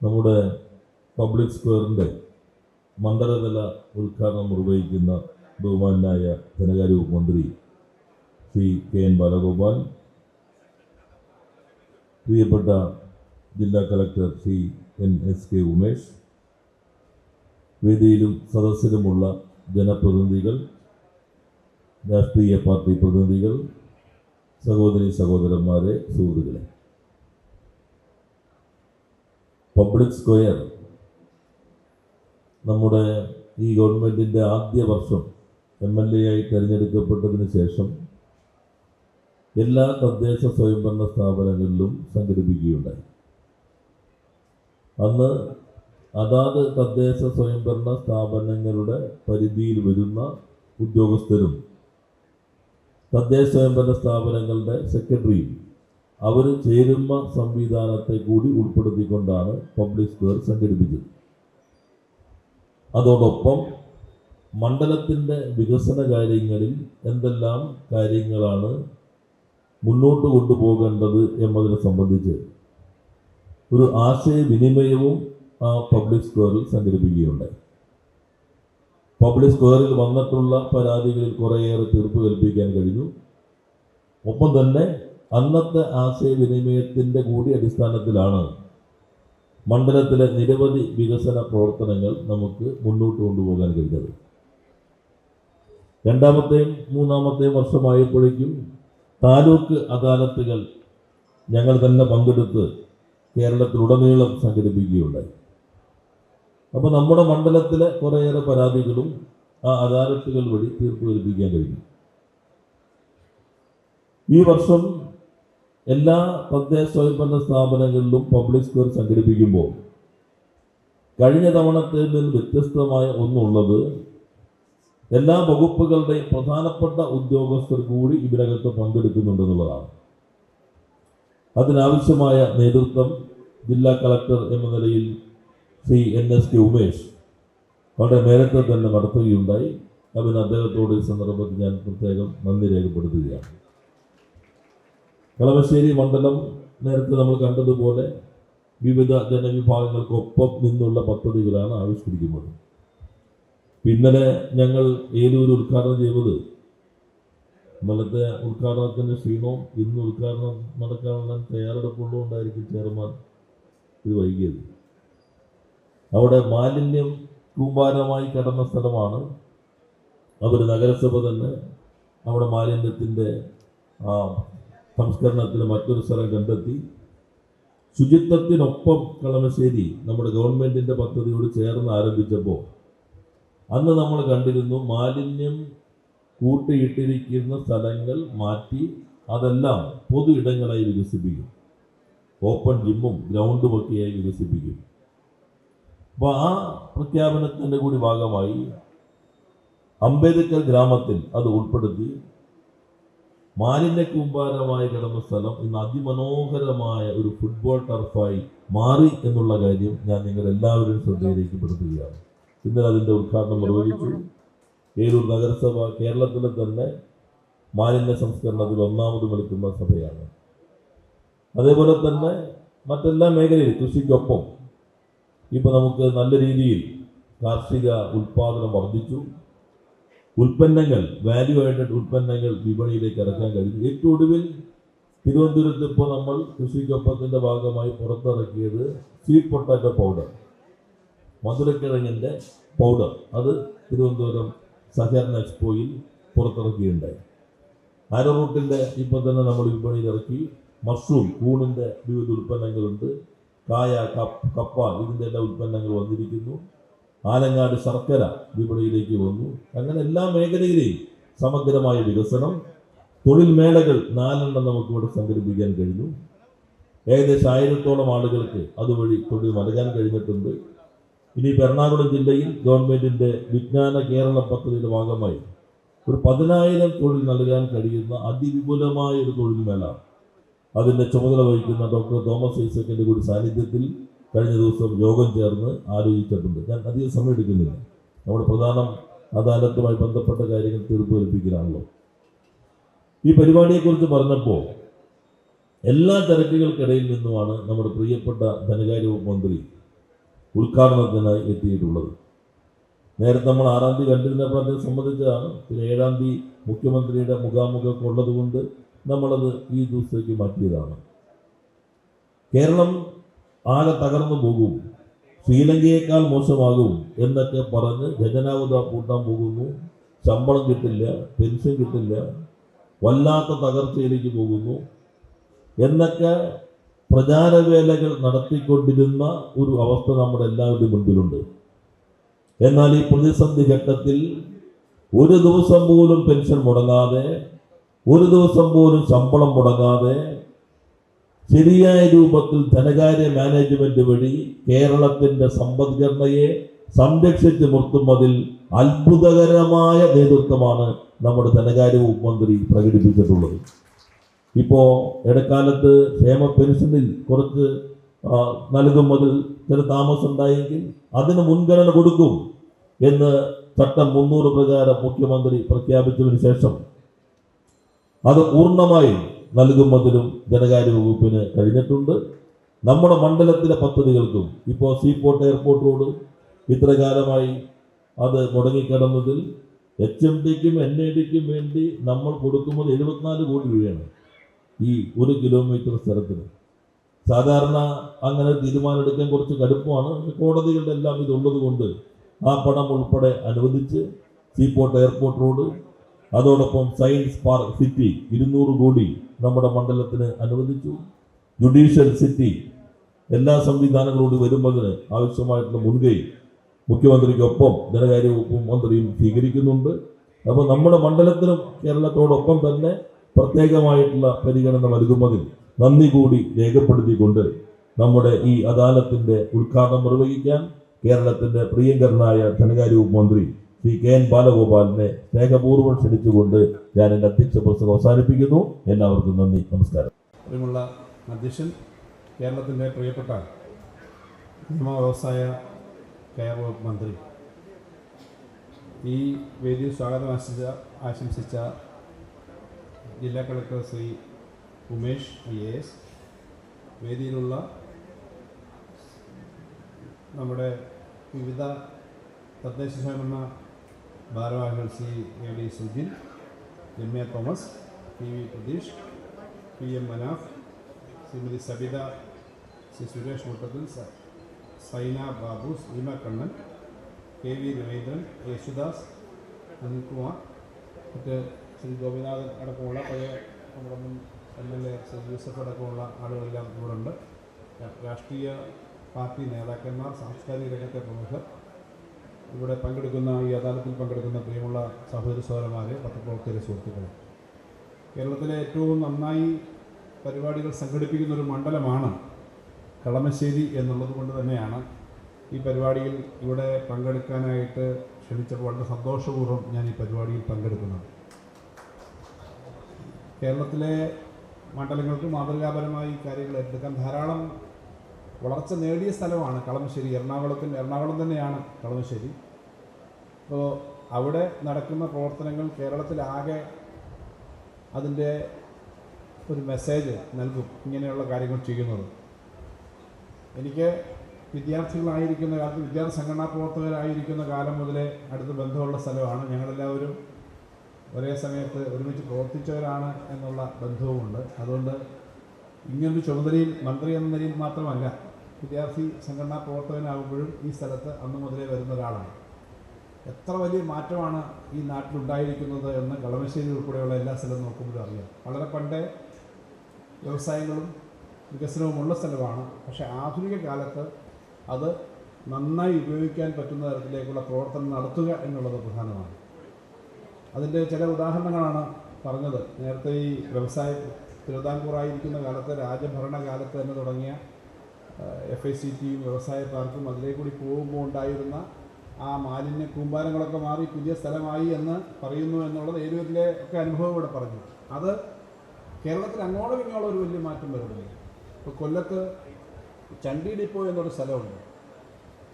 നമ്മുടെ പബ്ലിക് സ്ക്വയറിന്റെ മണ്ഡലതല ഉദ്ഘാടനം നിർവഹിക്കുന്ന ബഹുമാനായ ധനകാര്യ വകുപ്പ് മന്ത്രി ശ്രീ കെ എൻ ബാലഗോപാൽ പ്രിയപ്പെട്ട ജില്ലാ collector Shri N S K Umesh വേദിയിലും സദസ്സിലുമുള്ള ജനപ്രതിനിധികൾ രാഷ്ട്രീയ പാർട്ടി പ്രതിനിധികൾ സഹോദരി സഹോദരന്മാരെ സുഹൃത്തുക്കളെ. പബ്ലിക് സ്ക്വയർ നമ്മുടെ ഈ ഗവൺമെന്റിന്റെ ആദ്യ വർഷം എം എൽ എ ആയി തിരഞ്ഞെടുക്കപ്പെട്ടതിന് ശേഷം എല്ലാ തദ്ദേശ സ്വയംഭരണ സ്ഥാപനങ്ങളിലും സംഘടിപ്പിക്കുകയുണ്ടായി. അന്ന് അതാത് തദ്ദേശ സ്വയംഭരണ സ്ഥാപനങ്ങളുടെ പരിധിയിൽ വരുന്ന ഉദ്യോഗസ്ഥരും തദ്ദേശ സ്വയംഭരണ സ്ഥാപനങ്ങളുടെ സെക്രട്ടറിയും അവർ ചേരുന്ന സംവിധാനത്തെ കൂടി ഉൾപ്പെടുത്തിക്കൊണ്ടാണ് പബ്ലിക് സ്ക്വയർ സംഘടിപ്പിച്ചത്. അതോടൊപ്പം മണ്ഡലത്തിന്റെ വികസന കാര്യങ്ങളിൽ എന്തെല്ലാം കാര്യങ്ങളാണ് മുന്നോട്ട് കൊണ്ടുപോകേണ്ടത് എന്നതിനെ സംബന്ധിച്ച് ഒരു ആശയവിനിമയവും ആ പബ്ലിക് സ്ക്വയറിൽ സംഘടിപ്പിക്കുകയുണ്ടായി. പബ്ലിക് സ്ക്വയറിൽ വന്നിട്ടുള്ള പരാതികളിൽ കുറേയേറെ തീർപ്പ് കൽപ്പിക്കാൻ കഴിഞ്ഞു. ഒപ്പം തന്നെ അന്നത്തെ ആശയവിനിമയത്തിന്റെ കൂടി അടിസ്ഥാനത്തിലാണ് മണ്ഡലത്തിലെ നിരവധി വികസന പ്രവർത്തനങ്ങൾ നമുക്ക് മുന്നോട്ട് കൊണ്ടുപോകാൻ കഴിഞ്ഞത്. രണ്ടാമത്തെയും മൂന്നാമത്തെയും വർഷമായപ്പോഴേക്കും താലൂക്ക് അദാലത്തുകൾ ഞങ്ങൾ തന്നെ പങ്കെടുത്ത് കേരളത്തിലുടനീളം സംഘടിപ്പിക്കുകയുണ്ടായി. അപ്പോൾ നമ്മുടെ മണ്ഡലത്തിലെ കുറേയേറെ പരാതികളും ആ അദാലത്തുകൾ വഴി തീർപ്പ് കൽപ്പിക്കാൻ കഴിഞ്ഞു. ഈ വർഷം എല്ലാ തദ്ദേശ സ്വയംഭരണ സ്ഥാപനങ്ങളിലും പബ്ലിക് സ്ക്വയർ സംഘടിപ്പിക്കുമ്പോൾ കഴിഞ്ഞ തവണത്തിൽ നിന്ന് വ്യത്യസ്തമായ ഒന്നുള്ളത് എല്ലാ വകുപ്പുകളുടെയും പ്രധാനപ്പെട്ട ഉദ്യോഗസ്ഥർ കൂടി ഇതിനകത്ത് പങ്കെടുക്കുന്നുണ്ടെന്നുള്ളതാണ് അതിനാവശ്യമായ നേതൃത്വം ജില്ലാ കളക്ടർ എന്ന നിലയിൽ Shri N S K Umesh വളരെ നേരത്തെ തന്നെ നടത്തുകയുണ്ടായി. അതിന് അദ്ദേഹത്തോട് ഈ സന്ദർഭത്തിൽ ഞാൻ പ്രത്യേകം നന്ദി രേഖപ്പെടുത്തുകയാണ്. കളമശ്ശേരി മണ്ഡലം നേരത്തെ നമ്മൾ കണ്ടതുപോലെ വിവിധ ജനവിഭാഗങ്ങൾക്കൊപ്പം നിന്നുള്ള പദ്ധതികളാണ് ആവിഷ്കരിക്കുന്നത്. ഇന്നലെ ഞങ്ങൾ ഏലൂർ ഉദ്ഘാടനം ചെയ്തത് ഇന്നലത്തെ ഉദ്ഘാടനത്തിന്റെ ക്ഷീണവും ഇന്ന് ഉദ്ഘാടനം നടക്കാനുള്ള തയ്യാറെടുപ്പുള്ളതുകൊണ്ടായിരിക്കും ചെയർമാൻ ഇത് വൈകിയത്. അവിടെ മാലിന്യം കൂമ്പാരമായി കിടന്ന സ്ഥലമാണ്. അവർ നഗരസഭ തന്നെ അവിടെ മാലിന്യത്തിന്റെ ആ സംസ്കരണത്തിന് മറ്റൊരു സ്ഥലം കണ്ടെത്തി. ശുചിത്വത്തിനൊപ്പം കളമശ്ശേരി നമ്മുടെ ഗവൺമെന്റിന്റെ പദ്ധതിയോട് ചേർന്ന് ആരംഭിച്ചപ്പോൾ അന്ന് നമ്മൾ കണ്ടിരുന്നു മാലിന്യം കൂട്ടിയിട്ടിരിക്കുന്ന സ്ഥലങ്ങൾ മാറ്റി അതെല്ലാം പൊതു ഇടങ്ങളായി വികസിപ്പിക്കും. ഓപ്പൺ ജിമ്മും ഗ്രൗണ്ടും ഒക്കെയായി വികസിപ്പിക്കും. അപ്പോൾ ആ പ്രഖ്യാപനത്തിന്റെ കൂടി ഭാഗമായി അംബേദ്കർ ഗ്രാമത്തിൽ അത് ഉൾപ്പെടുത്തി. മാലിന്യ കൂമ്പാരമായി കിടന്ന സ്ഥലം ഇന്ന് അതിമനോഹരമായ ഒരു ഫുട്ബോൾ ടർഫായി മാറി എന്നുള്ള കാര്യം ഞാൻ നിങ്ങൾ എല്ലാവരും ശ്രദ്ധയിലേക്ക് പെടുത്തുകയാണ് ഇന്നലെ അതിന്റെ ഉദ്ഘാടനം നിർവഹിച്ചു. ഏരൂർ നഗരസഭ കേരളത്തിലെ തന്നെ മാലിന്യ സംസ്കരണത്തിൽ ഒന്നാമത് നിൽക്കുന്ന സഭയാണ്. അതേപോലെ തന്നെ മറ്റെല്ലാ മേഖലയിലും കൃഷിക്കൊപ്പം ഇപ്പോൾ നമുക്ക് നല്ല രീതിയിൽ കാർഷിക ഉൽപാദനം വർദ്ധിച്ചു. ഉൽപ്പന്നങ്ങൾ വാല്യൂ ആഡഡ് ഉൽപ്പന്നങ്ങൾ വിപണിയിലേക്ക് ഇറക്കാൻ കഴിഞ്ഞു. ഏറ്റവും ഒടുവിൽ തിരുവനന്തപുരത്ത് ഇപ്പോൾ നമ്മൾ കൃഷിക്കൊപ്പത്തിന്റെ ഭാഗമായി പുറത്തിറക്കിയത് സ്വീറ്റ് പൊട്ടാറ്റോ പൗഡർ മധുരക്കിഴങ്ങിന്റെ പൗഡർ അത് തിരുവനന്തപുരം സഹകരണ എക്സ്പോയിൽ പുറത്തിറക്കുകയുണ്ടായി. ആരോറൂട്ടിന്റെ ഇപ്പം തന്നെ നമ്മൾ വിപണിയിൽ ഇറക്കി. മഷ്റൂം കൂണിന്റെ വിവിധ ഉൽപ്പന്നങ്ങളുണ്ട്. കായ കപ്പ ഇതിന്റെ എല്ലാ ഉൽപ്പന്നങ്ങൾ വന്നിരിക്കുന്നു. ആലങ്ങാട് ശർക്കര വിപണിയിലേക്ക് വന്നു. അങ്ങനെ എല്ലാ മേഖലയിലെയും സമഗ്രമായ വികസനം തൊഴിൽ മേളകൾ നാലെണ്ണം നമുക്കിവിടെ സംഘടിപ്പിക്കാൻ കഴിഞ്ഞു. ഏകദേശം ആയിരത്തോളം ആളുകൾക്ക് അതുവഴി തൊഴിൽ നൽകാൻ കഴിഞ്ഞിട്ടുണ്ട്. ഇനി എറണാകുളം ജില്ലയിൽ ഗവൺമെന്റിന്റെ വിജ്ഞാന കേരള പദ്ധതിയുടെ ഭാഗമായി ഒരു പതിനായിരം തൊഴിൽ നൽകാൻ കഴിയുന്ന അതിവിപുലമായ ഒരു തൊഴിൽ മേള. അതിന്റെ ചുമതല വഹിക്കുന്ന ഡോക്ടർ തോമസ് ഐസക്കിന്റെ കൂടി സാന്നിധ്യത്തിൽ കഴിഞ്ഞ ദിവസം യോഗം ചേർന്ന് ആലോചിച്ചിട്ടുണ്ട്. ഞാൻ അധികം സമയം എടുക്കുന്നില്ല നമ്മുടെ പ്രധാനം അദാലത്തുമായി ബന്ധപ്പെട്ട കാര്യങ്ങൾ തീർപ്പ് കൽപ്പിക്കലാണല്ലോ ഈ പരിപാടിയെക്കുറിച്ച് പറഞ്ഞപ്പോൾ എല്ലാ തിരക്കുകൾക്കിടയിൽ നിന്നുമാണ് നമ്മുടെ പ്രിയപ്പെട്ട ധനകാര്യ മന്ത്രി ഉദ്ഘാടനത്തിനായി എത്തിയിട്ടുള്ളത്. നേരത്തെ നമ്മൾ ആറാം തീയതി കണ്ടിരുന്നപ്പോൾ അദ്ദേഹം സംബന്ധിച്ചതാണ് പിന്നെ ഏഴാം തീയതി മുഖ്യമന്ത്രിയുടെ മുഖാമുഖമൊക്കെ ഉള്ളത് കൊണ്ട് നമ്മളത് ഈ ദിവസത്തേക്ക് മാറ്റിയതാണ്. കേരളം ആകെ തകർന്നു പോകും. ശ്രീലങ്കയേക്കാൾ മോശമാകും എന്നൊക്കെ പറഞ്ഞ് ഖജനാവത കൂട്ടാൻ പോകുന്നു. ശമ്പളം കിട്ടില്ല പെൻഷൻ കിട്ടില്ല വല്ലാത്ത തകർച്ചയിലേക്ക് പോകുന്നു. എന്നൊക്കെ പ്രചാരവേലകൾ നടത്തിക്കൊണ്ടിരുന്ന ഒരു അവസ്ഥ നമ്മുടെ എല്ലാവരുടെയും മുൻപിലുണ്ട്. എന്നാൽ ഈ പ്രതിസന്ധി ഘട്ടത്തിൽ ഒരു ദിവസം പോലും പെൻഷൻ മുടങ്ങാതെ ഒരു ദിവസം പോലും ശമ്പളം മുടങ്ങാതെ ശരിയായ രൂപത്തിൽ ധനകാര്യ മാനേജ്മെന്റ് വഴി കേരളത്തിന്റെ സമ്പദ്ഘടനയെ സംരക്ഷിച്ച് നിർത്തുന്നതിൽ അത്ഭുതകരമായ നേതൃത്വമാണ് നമ്മുടെ ധനകാര്യ മന്ത്രി പ്രകടിപ്പിച്ചിട്ടുള്ളത്. ഇപ്പോൾ ഇടക്കാലത്ത് ക്ഷേമ പെൻഷനിൽ കുറച്ച് നൽകുന്നതിൽ ചില താമസം ഉണ്ടായെങ്കിൽ അതിന് മുൻഗണന കൊടുക്കും എന്ന് ചട്ടം മുന്നൂറ് പ്രകാരം മുഖ്യമന്ത്രി പ്രഖ്യാപിച്ചതിന് ശേഷം. അത് പൂർണമായും നൽകുന്നതിനും ധനകാര്യ വകുപ്പിന് കഴിഞ്ഞിട്ടുണ്ട്. നമ്മുടെ മണ്ഡലത്തിലെ പദ്ധതികൾക്കും ഇപ്പോൾ സീപോർട്ട് എയർപോർട്ട് റോഡ് ഇത്ര കാലമായി അത് മുടങ്ങിക്കിടന്നതിൽ എച്ച് എം ഡിക്കും എൻ ഐ ഡിക്കും വേണ്ടി നമ്മൾ കൊടുക്കുന്നത് എഴുപത്തിനാല് കോടി രൂപയാണ് ഈ ഒരു കിലോമീറ്റർ സ്ഥലത്തിന്. സാധാരണ അങ്ങനെ തീരുമാനമെടുക്കാൻ കുറച്ച് കടുപ്പമാണ്. കോടതികളുടെ എല്ലാം ഇതുള്ളത് കൊണ്ട് ആ പണം ഉൾപ്പെടെ അനുവദിച്ച് സീപോർട്ട് എയർപോർട്ട് റോഡ് അതോടൊപ്പം സയൻസ് പാർക്ക് സിറ്റി ഇരുന്നൂറ് കോടി നമ്മുടെ മണ്ഡലത്തിന് അനുവദിച്ചു. ജുഡീഷ്യൽ സിറ്റി എല്ലാ സംവിധാനങ്ങളോട് വരുമ്പതിന് ആവശ്യമായിട്ടുള്ള മുൻകൈ മുഖ്യമന്ത്രിക്കൊപ്പം ധനകാര്യ വകുപ്പ് മന്ത്രിയും സ്വീകരിക്കുന്നുണ്ട്. അപ്പോൾ നമ്മുടെ മണ്ഡലത്തിനും കേരളത്തോടൊപ്പം തന്നെ പ്രത്യേകമായിട്ടുള്ള പരിഗണന നൽകുന്നതിൽ നന്ദി കൂടി രേഖപ്പെടുത്തിക്കൊണ്ട് നമ്മുടെ ഈ അദാലത്തിന്റെ ഉദ്ഘാടനം നിർവഹിക്കാൻ കേരളത്തിന്റെ പ്രിയങ്കരനായ ധനകാര്യ മന്ത്രി ശ്രീ കെ എൻ ബാലഗോപാലിനെ സ്നേഹപൂർവം ക്ഷണിച്ചുകൊണ്ട് ഞാൻ എന്റെ അധ്യക്ഷ പ്രസംഗം അവസാനിപ്പിക്കുന്നു. എല്ലാവർക്കും നന്ദി. നമസ്കാരം. പ്രിയമുള്ള അധ്യക്ഷൻ കേരളത്തിന്റെ പ്രിയപ്പെട്ട നിയമ വ്യവസായ കയർ വകുപ്പ് മന്ത്രി. ഈ വേദി സ്വാഗതം ആശംസിച്ച ആശംസിച്ച ജില്ലാ collector Shri Umesh I A S. വേദിയിലുള്ള നമ്മുടെ വിവിധ തദ്ദേശ സ്വയംഭരണ ഭാരവാഹികൾ C A D Sujin M A Thomas P V Pratheesh P M Manaf Shrimati Sabitha Shri Suresh Muttathil Saina Babu Seema Kannan K V Raveendran Yesudas Anilkumar മറ്റ് ശ്രീ ഗോപിനാഥൻ അടക്കമുള്ള പഴയ നമ്മുടെ മുൻ M L A Shri Yusuf അടക്കമുള്ള ആളുകളെല്ലാം ഇവിടെ ഉണ്ട് രാ- രാഷ്ട്രീയ പാർട്ടി നേതാക്കന്മാർ സാംസ്കാരിക രംഗത്തെ പ്രമുഖർ ഇവിടെ പങ്കെടുക്കുന്ന ഈ അദാലത്തിൽ പങ്കെടുക്കുന്ന പ്രിയമുള്ള സഹോദര സഹോദരന്മാരെ പത്രപ്രവർത്തകരെ സുഹൃത്തുക്കളെ. കേരളത്തിലെ ഏറ്റവും നന്നായി പരിപാടികൾ സംഘടിപ്പിക്കുന്ന ഒരു മണ്ഡലമാണ് കളമശ്ശേരി എന്നുള്ളത് കൊണ്ട് തന്നെയാണ് ഈ പരിപാടിയിൽ ഇവിടെ പങ്കെടുക്കാനായിട്ട് ക്ഷണിച്ചപ്പോൾ വളരെ സന്തോഷപൂർവം ഞാൻ ഈ പരിപാടിയിൽ പങ്കെടുക്കുന്നത്. കേരളത്തിലെ മണ്ഡലങ്ങൾക്ക് മാതൃകാപരമായി കാര്യങ്ങൾ ഏറ്റെടുക്കാൻ ധാരാളം വളർച്ച നേടിയ സ്ഥലമാണ് കളമശ്ശേരി. എറണാകുളത്തിന്റെ എറണാകുളം തന്നെയാണ് കളമശ്ശേരി. അപ്പോൾ അവിടെ നടക്കുന്ന പ്രവർത്തനങ്ങൾ കേരളത്തിലാകെ അതിന്റെ ഒരു മെസ്സേജ് നൽകും ഇങ്ങനെയുള്ള കാര്യങ്ങൾ ചെയ്യുന്നത്. എനിക്ക് വിദ്യാർത്ഥികളായിരിക്കുന്ന കാലത്ത് വിദ്യാർത്ഥി സംഘടനാ പ്രവർത്തകരായിരിക്കുന്ന കാലം മുതലേ അടുത്ത് ബന്ധമുള്ള സ്ഥലമാണ്. ഞങ്ങളെല്ലാവരും ഒരേ സമയത്ത് ഒരുമിച്ച് പ്രവർത്തിച്ചവരാണ് എന്നുള്ള ബന്ധവുമുണ്ട്. അതുകൊണ്ട് ഇങ്ങനൊരു ചുമതലയിൽ മന്ത്രി എന്ന നിലയിൽ മാത്രമല്ല വിദ്യാർത്ഥി സംഘടനാ പ്രവർത്തകനാകുമ്പോഴും ഈ സ്ഥലത്ത് അന്ന് മുതലേ വരുന്ന ഒരാളാണ്. എത്ര വലിയ മാറ്റമാണ് ഈ നാട്ടിലുണ്ടായിരിക്കുന്നത് എന്ന് കളമശ്ശേരി ഉൾപ്പെടെയുള്ള എല്ലാ സ്ഥലവും നോക്കുമ്പോഴും അറിയാം. വളരെ പണ്ടേ വ്യവസായങ്ങളും വികസനവുമുള്ള സ്ഥലമാണ്. പക്ഷേ ആധുനിക കാലത്ത് അത് നന്നായി ഉപയോഗിക്കാൻ പറ്റുന്ന തരത്തിലേക്കുള്ള പ്രവർത്തനം നടത്തുക എന്നുള്ളത് പ്രധാനമാണ്. അതിന്റെ ചില ഉദാഹരണങ്ങളാണ് പറഞ്ഞത്. നേരത്തെ ഈ വ്യവസായ തിരുവിതാംകൂറായിരിക്കുന്ന കാലത്ത് രാജഭരണ കാലത്ത് തന്നെ തുടങ്ങിയ എഫ് ഐ സി ടിയും വ്യവസായ പാർക്കും അതിലേ കൂടി പോകുമ്പോൾ ഉണ്ടായിരുന്ന ആ മാലിന്യ കൂമ്പാരങ്ങളൊക്കെ മാറി പുതിയ സ്ഥലമായി എന്ന് പറയുന്നു എന്നുള്ളത് ഏരുവരിലെ ഒക്കെ അനുഭവം ഇവിടെ പറഞ്ഞു. അത് കേരളത്തിൽ അങ്ങോളം ഇങ്ങോളം ഒരു വലിയ മാറ്റം വരുന്നില്ല. ഇപ്പോൾ കൊല്ലത്ത് ചണ്ടി ഡിപ്പോ എന്നൊരു സ്ഥലമുണ്ട്.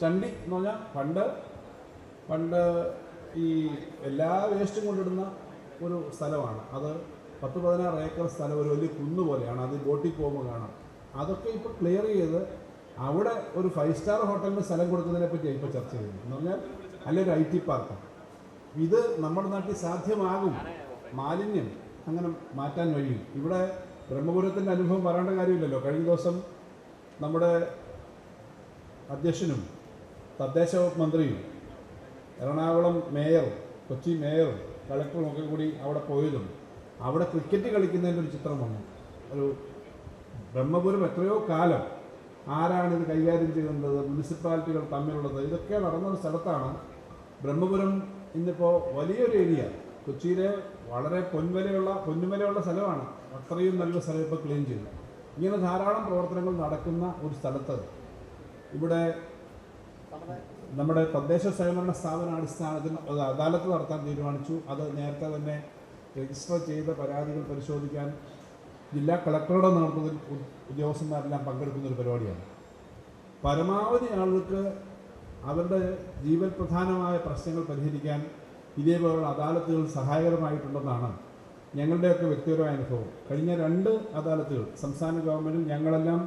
ചണ്ടി എന്ന് പറഞ്ഞാൽ പണ്ട് പണ്ട് ഈ എല്ലാ വേസ്റ്റും കൊണ്ടിടുന്ന ഒരു സ്ഥലമാണ്. അത് പത്ത് പതിനാറ് ഏക്കർ സ്ഥലം ഒരു വലിയ കുന്നു പോലെയാണ്. അത് ബോട്ടിൽ പോകുമ്പോൾ കാണാം. അതൊക്കെ ഇപ്പോൾ ക്ലിയർ ചെയ്ത് അവിടെ ഒരു ഫൈവ് സ്റ്റാർ ഹോട്ടലിന് സ്ഥലം കൊടുക്കുന്നതിനെ പറ്റി ഇപ്പോൾ ചർച്ച ചെയ്യുന്നത് എന്ന് പറഞ്ഞാൽ അല്ലെ ഒരു ഐ ടി പാർക്ക് ഇത് നമ്മുടെ നാട്ടിൽ സാധ്യമാകും. മാലിന്യം അങ്ങനെ മാറ്റാൻ കഴിയും ഇവിടെ ബ്രഹ്മപുരത്തിന്റെ അനുഭവം പറയേണ്ട കാര്യമില്ലല്ലോ. കഴിഞ്ഞ ദിവസം നമ്മുടെ അധ്യക്ഷനും തദ്ദേശ വകുപ്പ് മന്ത്രിയും എറണാകുളം മേയറും കൊച്ചി മേയറും കളക്ടറും ഒക്കെ കൂടി അവിടെ പോയതും അവിടെ ക്രിക്കറ്റ് കളിക്കുന്നതിന്റെ ഒരു ചിത്രം വന്നു. ഒരു ബ്രഹ്മപുരം എത്രയോ കാലം ആരാണ് ഇത് കൈകാര്യം ചെയ്യുന്നത് മുനിസിപ്പാലിറ്റികൾ തമ്മിലുള്ളത് ഇതൊക്കെ നടന്ന ഒരു സ്ഥലത്താണ് ബ്രഹ്മപുരം ഇന്നിപ്പോൾ വലിയൊരു ഏരിയ. കൊച്ചിയിലെ വളരെ പൊൻവിലയുള്ള പൊന്നുവിലയുള്ള സ്ഥലമാണ്. അത്രയും നല്ല സ്ഥലം ഇപ്പോൾ ക്ലീൻ ചെയ്തു. ഇങ്ങനെ ധാരാളം പ്രവർത്തനങ്ങൾ നടക്കുന്ന ഒരു സ്ഥലത്ത് ഇവിടെ നമ്മുടെ തദ്ദേശ സ്വയംഭരണ സ്ഥാപന അടിസ്ഥാനത്തിൽ അദാലത്ത് നടത്താൻ തീരുമാനിച്ചു. അത് നേരത്തെ തന്നെ രജിസ്റ്റർ ചെയ്ത പരാതികൾ പരിശോധിക്കാൻ ജില്ലാ കളക്ടറുടെ നേതൃത്വത്തിൽ ഉദ്യോഗസ്ഥന്മാരെല്ലാം പങ്കെടുക്കുന്ന ഒരു പരിപാടിയാണ്. പരമാവധി ആളുകൾക്ക് അവരുടെ ജീവൽ പ്രധാനമായ പ്രശ്നങ്ങൾ പരിഹരിക്കാൻ ഇതേപോലുള്ള അദാലത്തുകൾ സഹായകരമായിട്ടുണ്ടെന്നാണ് ഞങ്ങളുടെയൊക്കെ വ്യക്തിപരമായ അനുഭവം. കഴിഞ്ഞ രണ്ട് അദാലത്തുകൾ സംസ്ഥാന ഗവൺമെന്റിൽ ഞങ്ങളെല്ലാം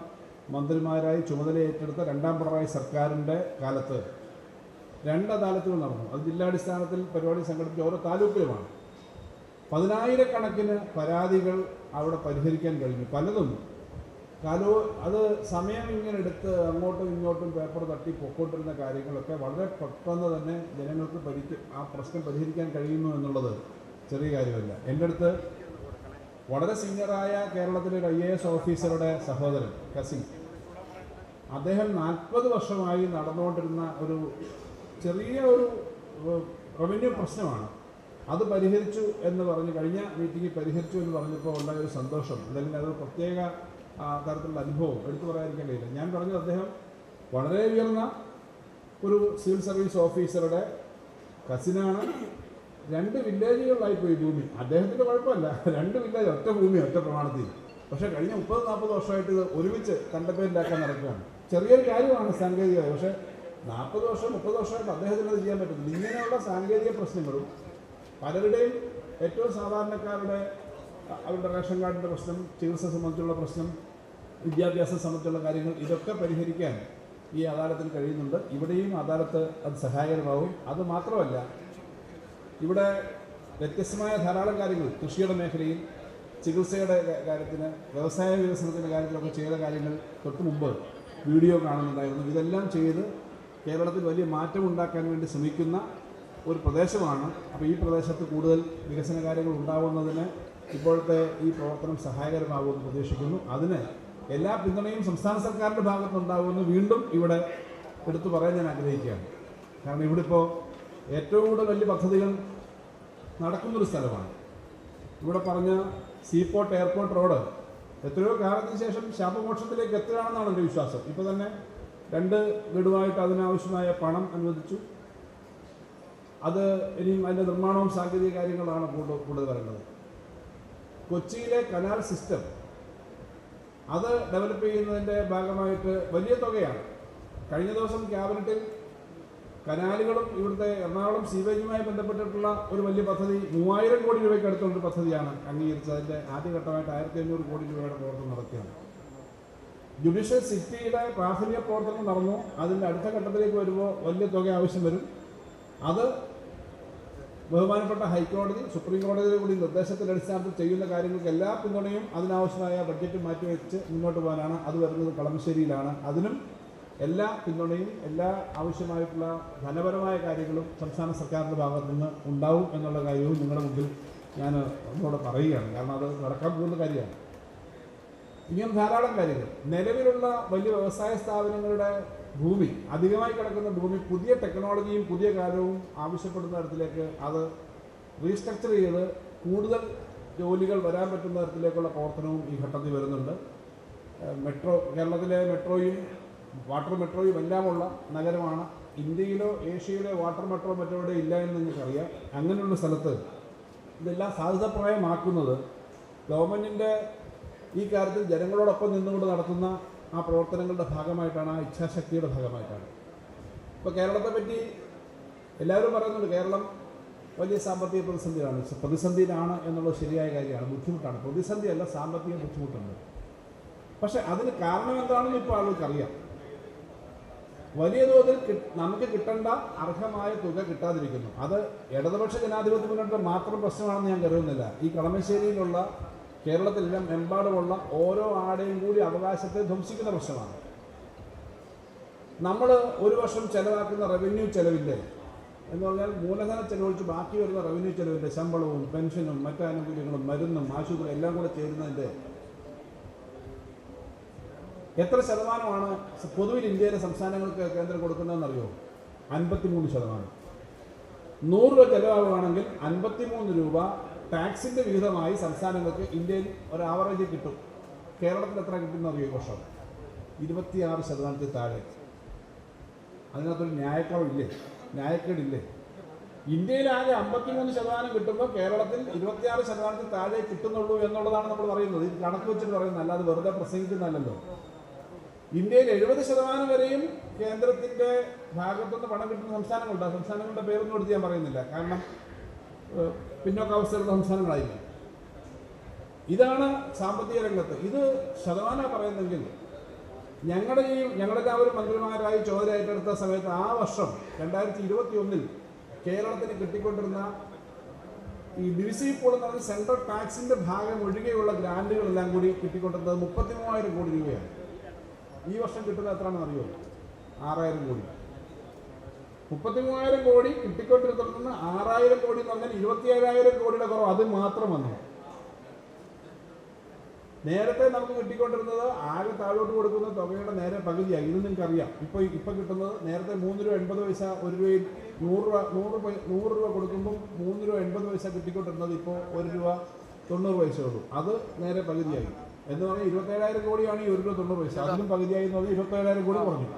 മന്ത്രിമാരായി ചുമതല ഏറ്റെടുത്ത രണ്ടാം പിണറായി സർക്കാരിന്റെ കാലത്ത് രണ്ട് അദാലത്തുകൾ നടന്നു. അത് ജില്ലാടിസ്ഥാനത്തിൽ പരിപാടി സംഘടിപ്പിച്ച ഓരോ താലൂക്കിലുമാണ് പതിനായിരക്കണക്കിന് പരാതികൾ അവിടെ പരിഹരിക്കാൻ കഴിഞ്ഞു. പലതും. കാലോ അത് സമയം ഇങ്ങനെ എടുത്ത് അങ്ങോട്ടും ഇങ്ങോട്ടും പേപ്പർ തട്ടി പൊക്കോണ്ടിരുന്ന കാര്യങ്ങളൊക്കെ വളരെ പെട്ടെന്ന് തന്നെ ജനങ്ങൾക്ക് പരിക്ക് ആ പ്രശ്നം പരിഹരിക്കാൻ കഴിയുന്നു എന്നുള്ളത് ചെറിയ കാര്യമല്ല. എന്റെ അടുത്ത് വളരെ സീനിയറായ കേരളത്തിലെ ഒരു ഐ എ എസ് ഓഫീസറുടെ സഹോദരൻ കസിൻ. അദ്ദേഹം നാൽപ്പത് വർഷമായി നടന്നുകൊണ്ടിരുന്ന ഒരു ചെറിയ ഒരു റവന്യൂ പ്രശ്നമാണ്. അത് പരിഹരിച്ചു എന്ന് പറഞ്ഞ് കഴിഞ്ഞ മീറ്റിംഗിൽ പരിഹരിച്ചു എന്ന് പറഞ്ഞപ്പോൾ ഉണ്ടായ ഒരു സന്തോഷം. അല്ലെങ്കിൽ അത് പ്രത്യേക തരത്തിലുള്ള അനുഭവം. എടുത്തു പറയാതിരിക്കാൻ ഞാൻ പറഞ്ഞത് അദ്ദേഹം വളരെ ഉയർന്ന ഒരു സിവിൽ സർവീസ് ഓഫീസറുടെ കസിനാണ് രണ്ട് വില്ലേജുകളിലായി പോയി ഭൂമി. അദ്ദേഹത്തിന്റെ കുഴപ്പമല്ല. രണ്ട് വില്ലേജ് ഒറ്റ ഭൂമി ഒറ്റ പ്രമാണത്തിൽ. പക്ഷേ കഴിഞ്ഞ മുപ്പത് നാൽപ്പത് വർഷമായിട്ട് ഇത് ഒരുമിച്ച് കണ്ടപ്പേരിലാക്കാൻ നടക്കുകയാണ്. ചെറിയൊരു കാര്യമാണ് സാങ്കേതികത. പക്ഷേ നാൽപ്പത് വർഷം മുപ്പത് വർഷമായിട്ട് അദ്ദേഹത്തിന് അത് ചെയ്യാൻ പറ്റുന്നില്ല. ഇങ്ങനെയുള്ള സാങ്കേതിക പ്രശ്നങ്ങളും പലരുടെയും ഏറ്റവും സാധാരണക്കാരുടെ അവരുടെ റേഷൻ കാർഡിന്റെ പ്രശ്നം ചികിത്സ സംബന്ധിച്ചുള്ള പ്രശ്നം വിദ്യാഭ്യാസം സംബന്ധിച്ചുള്ള കാര്യങ്ങൾ ഇതൊക്കെ പരിഹരിക്കാൻ ഈ അദാലത്തിന് കഴിയുന്നുണ്ട്. ഇവിടെയും അദാലത്ത് അത് സഹായകരമാവും അത് മാത്രമല്ല ഇവിടെ വ്യത്യസ്തമായ ധാരാളം കാര്യങ്ങൾ കൃഷിയുടെ മേഖലയിൽ ചികിത്സയുടെ കാര്യത്തിന് വ്യവസായ വികസനത്തിന്റെ കാര്യത്തിലൊക്കെ ചെയ്ത കാര്യങ്ങൾ തൊട്ട് മുമ്പ് വീഡിയോ കാണുന്നുണ്ടായിരുന്നു. ഇതെല്ലാം ചെയ്ത് കേരളത്തിൽ വലിയ മാറ്റം ഉണ്ടാക്കാൻ വേണ്ടി ശ്രമിക്കുന്ന ഒരു പ്രദേശമാണ്. അപ്പോൾ ഈ പ്രദേശത്ത് കൂടുതൽ വികസന കാര്യങ്ങൾ ഉണ്ടാകുന്നതിന് ഇപ്പോഴത്തെ ഈ പ്രവർത്തനം സഹായകരമാകുമെന്ന് പ്രതീക്ഷിക്കുന്നു. അതിന് എല്ലാ പിന്തുണയും സംസ്ഥാന സർക്കാരിന്റെ ഭാഗത്തുനിന്നുണ്ടാകുമെന്ന് വീണ്ടും ഇവിടെ എടുത്തു പറയാൻ ഞാൻ ആഗ്രഹിക്കുകയാണ്. കാരണം ഇവിടെ ഇപ്പോൾ ഏറ്റവും കൂടുതൽ വലിയ പദ്ധതികൾ നടക്കുന്നൊരു സ്ഥലമാണ്. ഇവിടെ പറഞ്ഞ സീപോർട്ട് എയർപോർട്ട് റോഡ് എത്രയോ കാലത്തിന് ശേഷം ശാപമോക്ഷത്തിലേക്ക് എത്തുകയാണെന്നാണ് എന്റെ വിശ്വാസം. ഇപ്പോൾ തന്നെ രണ്ട് ഗഡുവായിട്ട് അതിനാവശ്യമായ പണം അനുവദിച്ചു. അത് ഇനിയും അതിന്റെ നിർമ്മാണവും സാങ്കേതിക കാര്യങ്ങളാണ് കൂടുതൽ കൂടുതൽ വരേണ്ടത് കൊച്ചിയിലെ കനാൽ സിസ്റ്റം അത് ഡെവലപ്പ് ചെയ്യുന്നതിന്റെ ഭാഗമായിട്ട് വലിയ തുകയാണ്. കഴിഞ്ഞ ദിവസം ക്യാബിനറ്റിൽ കനാലുകളും ഇവിടുത്തെ എറണാകുളം സീവേജുമായി ബന്ധപ്പെട്ടിട്ടുള്ള ഒരു വലിയ പദ്ധതി മൂവായിരം കോടി രൂപയ്ക്ക് അടുത്തുള്ളൊരു പദ്ധതിയാണ് അംഗീകരിച്ചത് അതിന്റെ ആദ്യഘട്ടമായിട്ട് ആയിരത്തി അഞ്ഞൂറ് കോടി രൂപയുടെ പ്രവർത്തനം നടത്തിയാണ് ജുഡീഷ്യൽ സിറ്റിയുടെ പ്രാഥമിക പ്രവർത്തനം നടന്നു. അതിന്റെ അടുത്ത ഘട്ടത്തിലേക്ക് വരുമ്പോൾ വലിയ തുക ആവശ്യം വരും. അത് ബഹുമാനപ്പെട്ട ഹൈക്കോടതി സുപ്രീം കോടതിയുടെ കൂടി നിർദ്ദേശത്തിന്റെ അടിസ്ഥാനത്തിൽ ചെയ്യുന്ന കാര്യങ്ങൾക്ക് എല്ലാ പിന്തുണയും അതിനാവശ്യമായ ബഡ്ജറ്റ് മാറ്റിവെച്ച് മുന്നോട്ട് പോകാനാണ്. അത് വരുന്നത് കളമശ്ശേരിയിലാണ്. അതിനും എല്ലാ പിന്തുണയും എല്ലാ ആവശ്യമായിട്ടുള്ള ധനപരമായ കാര്യങ്ങളും സംസ്ഥാന സർക്കാരിന്റെ ഭാഗത്തു നിന്ന് ഉണ്ടാവും എന്നുള്ള കാര്യവും നിങ്ങളുടെ മുമ്പിൽ ഞാൻ ഒന്നുകൂടെ പറയുകയാണ്. കാരണം അത് നടക്കാൻ പോകുന്ന കാര്യമാണ്. ഇങ്ങനെ ധാരാളം കാര്യങ്ങൾ. നിലവിലുള്ള വലിയ വ്യവസായ സ്ഥാപനങ്ങളുടെ ഭൂമി അധികമായി കിടക്കുന്ന ഭൂമി പുതിയ ടെക്നോളജിയും പുതിയ കാര്യവും ആവശ്യപ്പെടുന്ന തരത്തിലേക്ക് അത് റീസ്ട്രക്ചർ ചെയ്ത് കൂടുതൽ ജോലികൾ വരാൻ പറ്റുന്ന തരത്തിലേക്കുള്ള പ്രവർത്തനവും ഈ ഘട്ടത്തിൽ വരുന്നുണ്ട്. മെട്രോ കേരളത്തിലെ മെട്രോയും വാട്ടർ മെട്രോയും എല്ലാമുള്ള നഗരമാണ്. ഇന്ത്യയിലോ ഏഷ്യയിലോ വാട്ടർ മെട്രോ മറ്റെവിടെ ഇല്ല എന്ന് നിങ്ങൾക്കറിയാം. അങ്ങനെയുള്ള സ്ഥലത്ത് ഇതെല്ലാം സാധ്യതപ്രായമാക്കുന്നത് ഗവൺമെന്റിന്റെ ഈ കാര്യത്തിൽ ജനങ്ങളോടൊപ്പം നിന്നുകൊണ്ട് നടത്തുന്ന ആ പ്രവർത്തനങ്ങളുടെ ഭാഗമായിട്ടാണ് ആ ഇച്ഛാശക്തിയുടെ ഭാഗമായിട്ടാണ്. ഇപ്പോൾ കേരളത്തെ പറ്റി എല്ലാവരും പറയുന്നുണ്ട് കേരളം വലിയ സാമ്പത്തിക പ്രതിസന്ധിയാണ് പ്രതിസന്ധിയിലാണ് എന്നുള്ളത് ശരിയായ കാര്യമാണ് ബുദ്ധിമുട്ടാണ്. പ്രതിസന്ധിയല്ല സാമ്പത്തിക ബുദ്ധിമുട്ടുണ്ട്. പക്ഷെ അതിന് കാരണം എന്താണെന്ന് ഇപ്പോൾ ആളുകൾക്ക് അറിയാം വലിയ തോതിൽ നമുക്ക് കിട്ടേണ്ട അർഹമായ തുക കിട്ടാതിരിക്കുന്നു. അത് ഇടതുപക്ഷ ജനാധിപത്യ മുന്നോട്ട് മാത്രം പ്രശ്നമാണെന്ന് ഞാൻ കരുതുന്നില്ല. ഈ കളമശ്ശേരിയിലുള്ള കേരളത്തിലെല്ലാം എമ്പാടുമുള്ള ഓരോ ആടെയും കൂടി അവകാശത്തെ ധ്വംസിക്കുന്ന പ്രശ്നമാണ്. നമ്മൾ ഒരു വർഷം ചെലവാക്കുന്ന റവന്യൂ ചെലവിന്റെ എന്ന് പറഞ്ഞാൽ മൂലധന ചെലവഴിച്ച് ബാക്കി വരുന്ന റവന്യൂ ചെലവിന്റെ ശമ്പളവും പെൻഷനും മറ്റു ആനുകൂല്യങ്ങളും മരുന്നും ആശുപത്രി എല്ലാം കൂടെ ചേരുന്നതിന്റെ എത്ര ശതമാനമാണ് പൊതുവിൽ ഇന്ത്യയിലെ സംസ്ഥാനങ്ങൾക്ക് കേന്ദ്രം കൊടുക്കുന്നതെന്നറിയോ? അൻപത്തിമൂന്ന് ശതമാനം. നൂറ് രൂപ ചെലവാകുകയാണെങ്കിൽ അൻപത്തിമൂന്ന് രൂപ ടാക്സിന്റെ വിഹിതമായി സംസ്ഥാനങ്ങൾക്ക് ഇന്ത്യയിൽ ഒരു ആവറേജ് കിട്ടും. കേരളത്തിൽ എത്ര കിട്ടുന്ന അറിയോ വർഷം? ഇരുപത്തിയാറ് ശതമാനത്തിൽ താഴെ. അതിനകത്തൊരു ന്യായക്കുറവില്ലേ ന്യായക്കേടില്ലേ? ഇന്ത്യയിലാകെ അമ്പത്തിമൂന്ന് ശതമാനം കിട്ടുമ്പോൾ കേരളത്തിൽ ഇരുപത്തിയാറ് ശതമാനത്തിൽ താഴെ കിട്ടുന്നുള്ളൂ എന്നുള്ളതാണ് നമ്മൾ പറയുന്നത്. ഇത് കണക്ക് വെച്ചിട്ട് പറയുന്നത് അല്ലാതെ വെറുതെ പ്രസംഗിക്കുന്നതല്ലല്ലോ. ഇന്ത്യയിൽ എഴുപത് ശതമാനം വരെയും കേന്ദ്രത്തിന്റെ ഭാഗത്തുനിന്ന് പണം കിട്ടുന്ന സംസ്ഥാനങ്ങളുണ്ട്. സംസ്ഥാനങ്ങളുടെ പേരൊന്നും എടുത്ത് ഞാൻ പറയുന്നില്ല. കാരണം ഏഹ്, പിന്നോക്കാവസ്ഥയുള്ള സംസ്ഥാനങ്ങളായിരിക്കും ഇതാണ് സാമ്പത്തിക രംഗത്ത്. ഇത് ശതമാനം പറയുന്നെങ്കിൽ ഞങ്ങളുടെ ഈ ഞങ്ങളെല്ലാവരും മന്ത്രിമാരായി ചുമതല ഏറ്റെടുത്ത സമയത്ത് ആ വർഷം രണ്ടായിരത്തി ഇരുപത്തി ഒന്നിൽ കേരളത്തിന് കിട്ടിക്കൊണ്ടിരുന്ന ഈ ഡിവിസി പോൾ എന്ന് പറഞ്ഞ സെൻട്രൽ ടാക്സിന്റെ ഭാഗം ഒഴികെയുള്ള ഗ്രാൻഡുകളെല്ലാം കൂടി കിട്ടിക്കൊണ്ടിരുന്നത് മുപ്പത്തി മൂവായിരം കോടി രൂപയാണ്. ഈ വർഷം കിട്ടുന്നത് എത്രയാണെന്ന് അറിയുമോ? ആറായിരം കോടി. മുപ്പത്തി മൂവായിരം കോടി കിട്ടിക്കൊണ്ടിരുന്ന ആറായിരം കോടി എന്ന് പറഞ്ഞാൽ ഇരുപത്തി ഏഴായിരം കോടിയുടെ കുറവ് അത് മാത്രം വന്നു. നേരത്തെ നമുക്ക് കിട്ടിക്കൊണ്ടിരുന്നത് ആകെ താഴോട്ട് കൊടുക്കുന്ന തുകയുടെ നേരെ പകുതിയായി. ഇത് നിങ്ങൾക്ക് അറിയാം ഇപ്പോൾ ഇപ്പൊ കിട്ടുന്നത് നേരത്തെ മൂന്ന് രൂപ എൺപത് പൈസ ഒരു രൂപയിൽ നൂറ് രൂപ നൂറ് നൂറ് രൂപ കൊടുക്കുമ്പോൾ മൂന്ന് രൂപ എൺപത് പൈസ കിട്ടിക്കൊണ്ടിരുന്നത് ഇപ്പോൾ ഒരു രൂപ തൊണ്ണൂറ് പൈസ ഉള്ളൂ. അത് നേരെ പകുതിയായി. എന്ന് പറഞ്ഞാൽ ഇരുപത്തേഴായിരം കോടിയാണ് ഈ ഒരു രൂപ തൊണ്ണൂറ് പൈസ. അതിലും പകുതിയായി എന്ന് പറഞ്ഞാൽ ഇരുപത്തേഴായിരം കോടി കുറഞ്ഞു.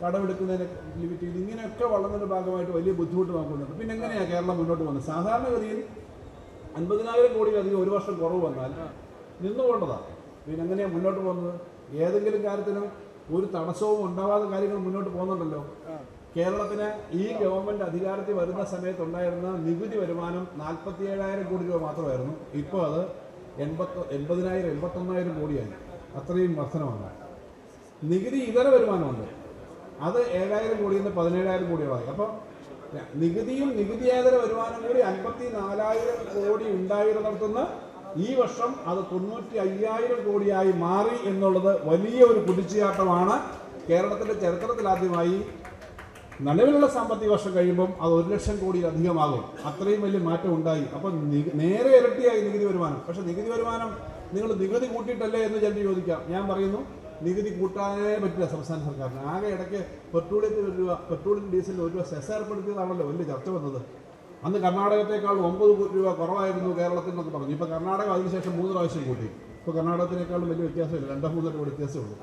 കടമെടുക്കുന്നതിനെ ലിമിറ്റ് ചെയ്ത് ഇങ്ങനെയൊക്കെ വളർന്നതിന്റെ ഭാഗമായിട്ട് വലിയ ബുദ്ധിമുട്ട് നമുക്കുണ്ട്. പിന്നെ എങ്ങനെയാണ് കേരളം മുന്നോട്ട് പോകുന്നത്? സാധാരണഗതിയിൽ അൻപതിനായിരം കോടിയിലധികം ഒരു വർഷം കുറവ് വന്നാൽ നിന്നുകൊണ്ടതാണ് പിന്നെ എങ്ങനെയാണ് മുന്നോട്ട് പോകുന്നത്? ഏതെങ്കിലും കാര്യത്തിനും ഒരു തടസ്സവും ഉണ്ടാവാതെ കാര്യങ്ങൾ മുന്നോട്ട് പോകുന്നുണ്ടല്ലോ. കേരളത്തിന് ഈ ഗവൺമെന്റ് അധികാരത്തിൽ വരുന്ന സമയത്തുണ്ടായിരുന്ന നികുതി വരുമാനം നാൽപ്പത്തി ഏഴായിരം കോടി രൂപ മാത്രമായിരുന്നു. ഇപ്പോൾ അത് എൺപത്തി എൺപതിനായിരം എൺപത്തൊന്നായിരം കോടിയായി. അത്രയും വർധനമാണ് നികുതി ഇതര വരുമാനമുണ്ട്. അത് ഏഴായിരം കോടിയിൽ നിന്ന് പതിനേഴായിരം കോടികളായി അപ്പോൾ നികുതിയും നികുതിയേതര വരുമാനം കൂടി അൻപത്തി നാലായിരം കോടി ഉണ്ടായിരുന്നിടത്തുനിന്ന് ഈ വർഷം അത് തൊണ്ണൂറ്റി അയ്യായിരം കോടിയായി മാറി എന്നുള്ളത് വലിയ ഒരു കുതിച്ചുചാട്ടമാണ്. കേരളത്തിന്റെ ചരിത്രത്തിലാദ്യമായി നിലവിലുള്ള സാമ്പത്തിക വർഷം കഴിയുമ്പം അത് ഒരു ലക്ഷം കോടിയിലധികമാകും. അത്രയും വലിയ മാറ്റം ഉണ്ടായി. അപ്പം നേരെ ഇരട്ടിയായി നികുതി വരുമാനം. പക്ഷെ നികുതി വരുമാനം നിങ്ങൾ നികുതി കൂട്ടിയിട്ടല്ലേ എന്ന് ചിലർ ചോദിക്കാം. ഞാൻ പറയുന്നു നികുതി കൂട്ടാനേ പറ്റില്ല സംസ്ഥാന സർക്കാരിന്. ആകെ ഇടയ്ക്ക് പെട്രോളിയത്തിന് ഒരു രൂപ പെട്രോളിയം ഡീസലിന് ഒരു രൂപ സെസ് ഏർപ്പെടുത്തിയതാണല്ലോ വലിയ ചർച്ച വന്നത്. അന്ന് കർണാടകത്തെക്കാൾ ഒമ്പത് രൂപ കുറവായിരുന്നു കേരളത്തിൽ എന്നൊക്കെ പറഞ്ഞു. ഇപ്പോൾ കർണാടക അതിനുശേഷം മൂന്ന് പ്രാവശ്യം കൂട്ടി. ഇപ്പോൾ കർണാടകത്തിനേക്കാളും വലിയ വ്യത്യാസമില്ല. രണ്ടോ മൂന്നോ രൂപ വ്യത്യാസമുള്ളൂ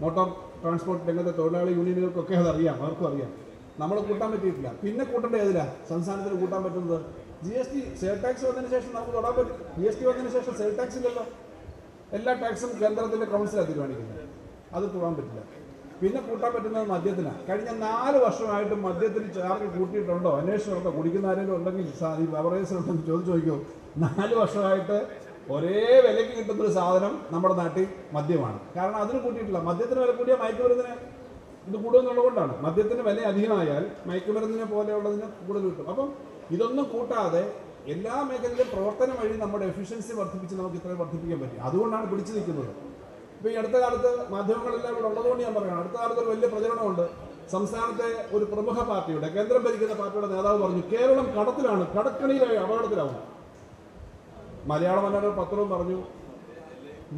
മോട്ടോർ ട്രാൻസ്പോർട്ട് രംഗത്തെ തൊഴിലാളി യൂണിയനുകൾക്കൊക്കെ അതറിയാം. അവർക്കും അറിയാം. നമ്മൾ കൂട്ടാൻ പറ്റിയിട്ടില്ല. പിന്നെ കൂട്ടേണ്ട ഏതിലാ? സംസ്ഥാനത്തിന് കൂട്ടാൻ പറ്റുന്നത്? G S T sale tax വന്നതിന് ശേഷം നമുക്ക് തൊടാൻ പറ്റും. ജി എസ് ടി വന്നതിന് ശേഷം സെയിൽ ടാക്സ് ഇല്ലല്ലോ. എല്ലാ ടാക്സും കേന്ദ്രത്തിന്റെ കൗൺസിലാണ് തീരുമാനിക്കുന്നത്. അത് കൂടാൻ പറ്റില്ല. പിന്നെ കൂട്ടാൻ പറ്റുന്നത് മദ്യത്തിനാണ് കഴിഞ്ഞ നാല് വർഷമായിട്ട് മദ്യത്തിന് ചാർജ് കൂട്ടിയിട്ടുണ്ടോ? അന്വേഷണം കുടിക്കുന്ന ആരെങ്കിലും ഉണ്ടെങ്കിൽ ഈ ബവറേജ് ചോദിച്ചു നോക്കിയോ നാല് വർഷമായിട്ട് ഒരേ വിലയ്ക്ക് കിട്ടുന്ന ഒരു സാധനം നമ്മുടെ നാട്ടിൽ മദ്യമാണ്. കാരണം അതിന് കൂട്ടിയിട്ടില്ല. മദ്യത്തിന് വില കൂടിയ മയക്കുമരുന്നിന് ഇത് കൂടുമെന്നുള്ളതുകൊണ്ടാണ് മദ്യത്തിന് വില അധികമായാൽ മയക്കുമരുന്നിനെ പോലെയുള്ളതിന് കൂടുതൽ കിട്ടും. അപ്പം ഇതൊന്നും കൂട്ടാതെ എല്ലാ മേഖലയിലും പ്രവർത്തനം വഴി നമ്മുടെ എഫിഷ്യൻസി വർദ്ധിപ്പിച്ച് നമുക്ക് ഇത്രയും വർദ്ധിപ്പിക്കാൻ പറ്റും. അതുകൊണ്ടാണ് പിടിച്ചു നിൽക്കുന്നത്. ഇപ്പോൾ ഈ അടുത്ത കാലത്ത് മാധ്യമങ്ങളെല്ലാം ഇവിടെ ഉള്ളതുകൊണ്ട് ഞാൻ പറയുകയാണ് അടുത്ത കാലത്ത് ഒരു വലിയ പ്രചരണമുണ്ട്. സംസ്ഥാനത്തെ ഒരു പ്രമുഖ പാർട്ടിയുടെ കേന്ദ്രം ഭരിക്കുന്ന പാർട്ടിയുടെ നേതാവ് പറഞ്ഞു കേരളം കടത്തിലാണ് കടക്കണിയിലായി അപകടത്തിലാവും മലയാള മനോരമ പത്രവും പറഞ്ഞു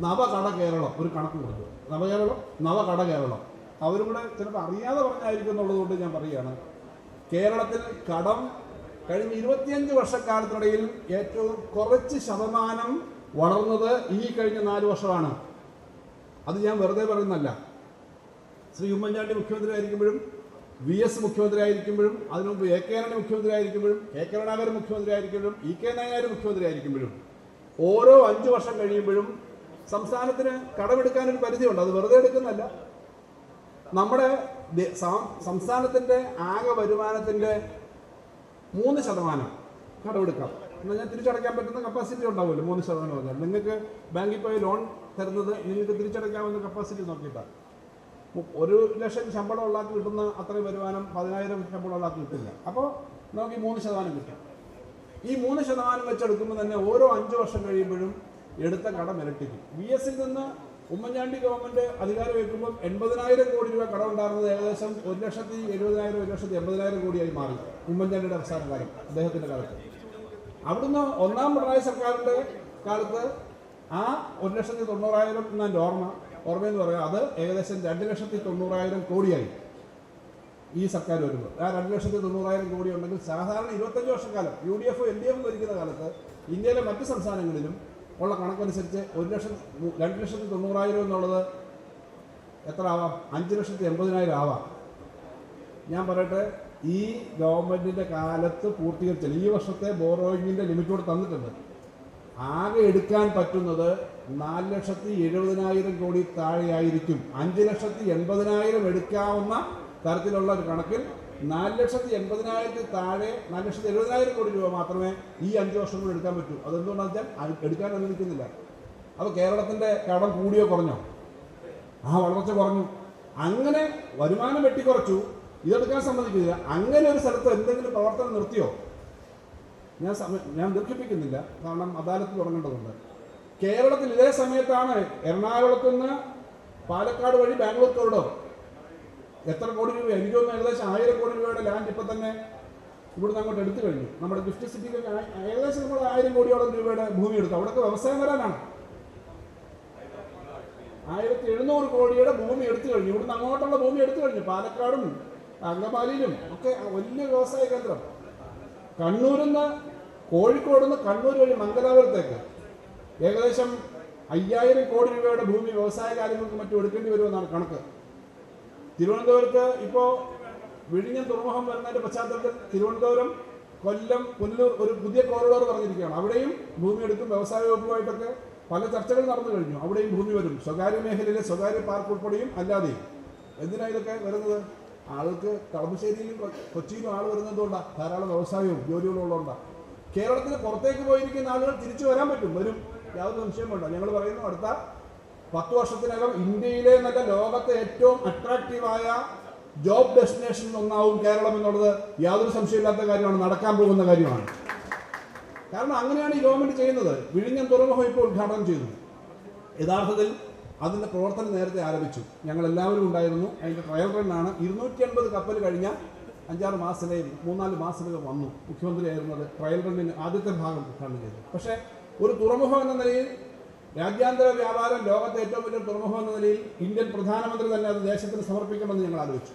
നവകട കേരളം ഒരു കണക്ക് കൊടുത്തു. നവകേരളം നവകട കേരളം. അവരും കൂടെ ചിലപ്പോൾ അറിയാതെ പറഞ്ഞായിരിക്കും എന്നുള്ളതുകൊണ്ട് ഞാൻ പറയുകയാണ്. കേരളത്തിൽ കടം കഴിഞ്ഞ ഇരുപത്തിയഞ്ച് വർഷക്കാലത്തിനിടയിൽ ഏറ്റവും കുറച്ച് ശതമാനം വളർന്നത് ഈ കഴിഞ്ഞ നാല് വർഷമാണ്. അത് ഞാൻ വെറുതെ പറയുന്നല്ല ശ്രീ ഉമ്മൻചാണ്ടി മുഖ്യമന്ത്രി ആയിരിക്കുമ്പോഴും വി എസ് മുഖ്യമന്ത്രി ആയിരിക്കുമ്പോഴും അതിനു മുമ്പ് എ കെ ആന്റണി മുഖ്യമന്ത്രി ആയിരിക്കുമ്പോഴും എ കരുണാകരൻ മുഖ്യമന്ത്രി ആയിരിക്കുമ്പോഴും ഇ കെ നായനാർ മുഖ്യമന്ത്രി ആയിരിക്കുമ്പോഴും ഓരോ അഞ്ച് വർഷം കഴിയുമ്പോഴും സംസ്ഥാനത്തിന് കടമെടുക്കാനൊരു പരിധിയുണ്ട്. അത് വെറുതെ എടുക്കുന്നല്ല നമ്മുടെ സംസ്ഥാനത്തിന്റെ ആകെ വരുമാനത്തിന്റെ മൂന്ന് ശതമാനം കടമെടുക്കാം. എന്ന് ഞാൻ തിരിച്ചടയ്ക്കാൻ പറ്റുന്ന കപ്പാസിറ്റി ഉണ്ടാവുമല്ലോ മൂന്ന് ശതമാനം പറഞ്ഞാൽ. നിങ്ങൾക്ക് ബാങ്കിൽ പോയി ലോൺ തരുന്നത് നിങ്ങൾക്ക് തിരിച്ചടയ്ക്കാവുന്ന കപ്പാസിറ്റി നോക്കിയിട്ടാണ് ഒരു ലക്ഷം ശമ്പളം ഉള്ളാക്കി കിട്ടുന്ന അത്രയും വരുമാനം പതിനായിരം ശമ്പളം ഉള്ളാക്കി കിട്ടില്ല. അപ്പോൾ നമുക്ക് ഈ മൂന്ന് ശതമാനം കിട്ടും. ഈ മൂന്ന് ശതമാനം വെച്ചെടുക്കുമ്പോൾ തന്നെ ഓരോ അഞ്ച് വർഷം കഴിയുമ്പോഴും എടുത്ത കടം ഇരട്ടിക്കും. വി എസിൽ നിന്ന് ഉമ്മൻചാണ്ടി ഗവൺമെന്റ് അധികാരം ഏൽക്കുമ്പോൾ എൺപതിനായിരം കോടി രൂപ കടം ഉണ്ടായിരുന്നത് ഏകദേശം ഒരു ലക്ഷത്തി എഴുപതിനായിരം ഒരു ലക്ഷത്തി എൺപതിനായിരം കോടിയായി മാറി ഉമ്മൻചാണ്ടിയുടെ അവസാന കാലം അദ്ദേഹത്തിന്റെ കാലത്ത്. അവിടുന്ന് ഒന്നാം പിണറായി സർക്കാരിന്റെ കാലത്ത് ആ ഒരു ലക്ഷത്തി തൊണ്ണൂറായിരം എന്ന ഓർമ്മ ഓർമ്മയെന്ന് പറയുക അത് ഏകദേശം രണ്ട് ലക്ഷത്തി തൊണ്ണൂറായിരം കോടിയായി ഈ സർക്കാർ വരുമ്പോൾ. ആ രണ്ട് ലക്ഷത്തി തൊണ്ണൂറായിരം കോടി ഉണ്ടെങ്കിൽ സാധാരണ ഇരുപത്തഞ്ച് വർഷക്കാലം U D F L D F ഭരിക്കുന്ന കാലത്ത് ഇന്ത്യയിലെ മറ്റ് സംസ്ഥാനങ്ങളിലും ഉള്ള കണക്കനുസരിച്ച് ഒരു ലക്ഷം രണ്ട് ലക്ഷത്തി തൊണ്ണൂറായിരം എന്നുള്ളത് എത്ര ആവാം? അഞ്ച് ലക്ഷത്തി എൺപതിനായിരം ആവാം. ഞാൻ പറയട്ടെ ഈ ഗവൺമെന്റിന്റെ കാലത്ത് പൂർത്തീകരിച്ചില്ല ഈ വർഷത്തെ ബോറോയിങ്ങിന്റെ ലിമിറ്റോട് തന്നിട്ടുണ്ട്. ആകെ എടുക്കാൻ പറ്റുന്നത് നാല് ലക്ഷത്തി എഴുപതിനായിരം കോടി താഴെയായിരിക്കും. അഞ്ച് ലക്ഷത്തി എൺപതിനായിരം എടുക്കാവുന്ന തരത്തിലുള്ള ഒരു കണക്കിൽ നാല് ലക്ഷത്തി എൺപതിനായിരത്തി താഴെ നാല് ലക്ഷത്തി എഴുപതിനായിരം കോടി രൂപ മാത്രമേ ഈ അഞ്ച് വർഷം കൊണ്ട് എടുക്കാൻ പറ്റൂ. അതെന്തുകൊണ്ടാണെന്ന് വെച്ചാൽ എടുക്കാൻ അനുവദിക്കുന്നില്ല. അപ്പോൾ കേരളത്തിന്റെ കടം കൂടിയോ കുറഞ്ഞോ? ആ വളർച്ച കുറഞ്ഞു. അങ്ങനെ വരുമാനം വെട്ടിക്കുറച്ചു. ഇതെടുക്കാൻ സമ്മതിക്കില്ല. അങ്ങനെ ഒരു സ്ഥലത്ത് എന്തെങ്കിലും പ്രവർത്തനം നിർത്തിയോ? ഞാൻ ഞാൻ ദീർഘിപ്പിക്കുന്നില്ല. കാരണം അദാലത്ത് തുടങ്ങേണ്ടതുണ്ട്. കേരളത്തിൽ ഇതേ സമയത്താണ് എറണാകുളത്ത് നിന്ന് പാലക്കാട് വഴി ബാംഗ്ലൂർ കൊറിഡോർ എത്ര കോടി രൂപ എനിക്ക് തോന്നുന്നു ഏകദേശം ആയിരം കോടി രൂപയുടെ ലാൻഡ് ഇപ്പം തന്നെ ഇവിടുന്ന് അങ്ങോട്ട് എടുത്തു കഴിഞ്ഞു. നമ്മുടെ ഗിഫ്റ്റ് സിറ്റിക്ക് ഏകദേശം നമ്മൾ ആയിരം കോടിയോളം രൂപയുടെ ഭൂമി എടുത്തു. അവിടെയൊക്കെ വ്യവസായം വരാനാണ്. ആയിരത്തി എഴുന്നൂറ് കോടിയുടെ ഭൂമി എടുത്തു കഴിഞ്ഞു. ഇവിടുന്ന് അങ്ങോട്ടുള്ള ഭൂമി എടുത്തു കഴിഞ്ഞു. പാലക്കാടും അങ്കമാലിയിലും ഒക്കെ വലിയ വ്യവസായ കേന്ദ്രം. കണ്ണൂരിൽ നിന്ന് കോഴിക്കോട് നിന്ന് കണ്ണൂർ വഴി മംഗലാപുരത്തേക്ക് ഏകദേശം അയ്യായിരം കോടി രൂപയുടെ ഭൂമി വ്യവസായ കാര്യങ്ങൾക്ക് മറ്റും എടുക്കേണ്ടി വരുമെന്നാണ് കണക്ക്. തിരുവനന്തപുരത്ത് ഇപ്പോൾ വിഴിഞ്ഞം തുറമുഖം വരുന്നതിന്റെ പശ്ചാത്തലത്തിൽ തിരുവനന്തപുരം കൊല്ലം പുല്ലൂർ ഒരു പുതിയ കോറിഡോർ പറഞ്ഞിരിക്കുകയാണ്. അവിടെയും ഭൂമി എടുക്കും വ്യവസായ വകുപ്പുമായിട്ടൊക്കെ പല ചർച്ചകൾ നടന്നു കഴിഞ്ഞു. അവിടെയും ഭൂമി വരും. സ്വകാര്യ മേഖലയിലെ സ്വകാര്യ പാർക്ക് ഉൾപ്പെടെയും അല്ലാതെയും എന്തിനാ ഇതൊക്കെ വരുന്നത്? ആൾക്ക് കളമശ്ശേരിയിലും കൊച്ചിയിലും ആൾ വരുന്നതുകൊണ്ടാണ് ധാരാളം വ്യവസായവും ജോലികളും ഉള്ളതുകൊണ്ടാണ് കേരളത്തിന് പുറത്തേക്ക് പോയിരിക്കുന്ന ആളുകൾ തിരിച്ചു വരാൻ പറ്റും. വരും. യാതൊരു സംശയം വേണ്ട ഞങ്ങൾ പറയുന്നു അടുത്ത പത്ത് വർഷത്തിനകം ഇന്ത്യയിലെ നല്ല ലോകത്തെ ഏറ്റവും അട്രാക്റ്റീവായ ജോബ് ഡെസ്റ്റിനേഷൻ ഒന്നാവും കേരളം എന്നുള്ളത് യാതൊരു സംശയമില്ലാത്ത കാര്യമാണ് നടക്കാൻ പോകുന്ന കാര്യമാണ്. കാരണം അങ്ങനെയാണ് ഈ ഗവൺമെന്റ് ചെയ്യുന്നത്. വിഴിഞ്ഞം തുറമുഖം ഇപ്പോൾ ഉദ്ഘാടനം ചെയ്തു യഥാർത്ഥത്തിൽ അതിന്റെ പ്രവർത്തനം നേരത്തെ ആരംഭിച്ചു. ഞങ്ങൾ എല്ലാവരും ഉണ്ടായിരുന്നു. അതിന്റെ ട്രയൽ റണ്ണാണ് ഇരുന്നൂറ്റി അൻപത് കപ്പൽ കഴിഞ്ഞ അഞ്ചാറ് മാസത്തിലേ മൂന്നാൽ മാസത്തിലേ വന്നു. മുഖ്യമന്ത്രി ആയിരുന്നത് ട്രയൽ റണ്ണിന് ആദ്യത്തെ ഭാഗം ഉദ്ഘാടനം ചെയ്തു. പക്ഷേ ഒരു തുറമുഖം എന്ന നിലയിൽ രാജ്യാന്തര വ്യാപാരം ലോകത്തെ ഏറ്റവും വലിയ തുറമുഖം എന്ന നിലയിൽ ഇന്ത്യൻ പ്രധാനമന്ത്രി തന്നെ അത് ദേശത്തിന് സമർപ്പിക്കണമെന്ന് ഞങ്ങൾ ആലോചിച്ചു.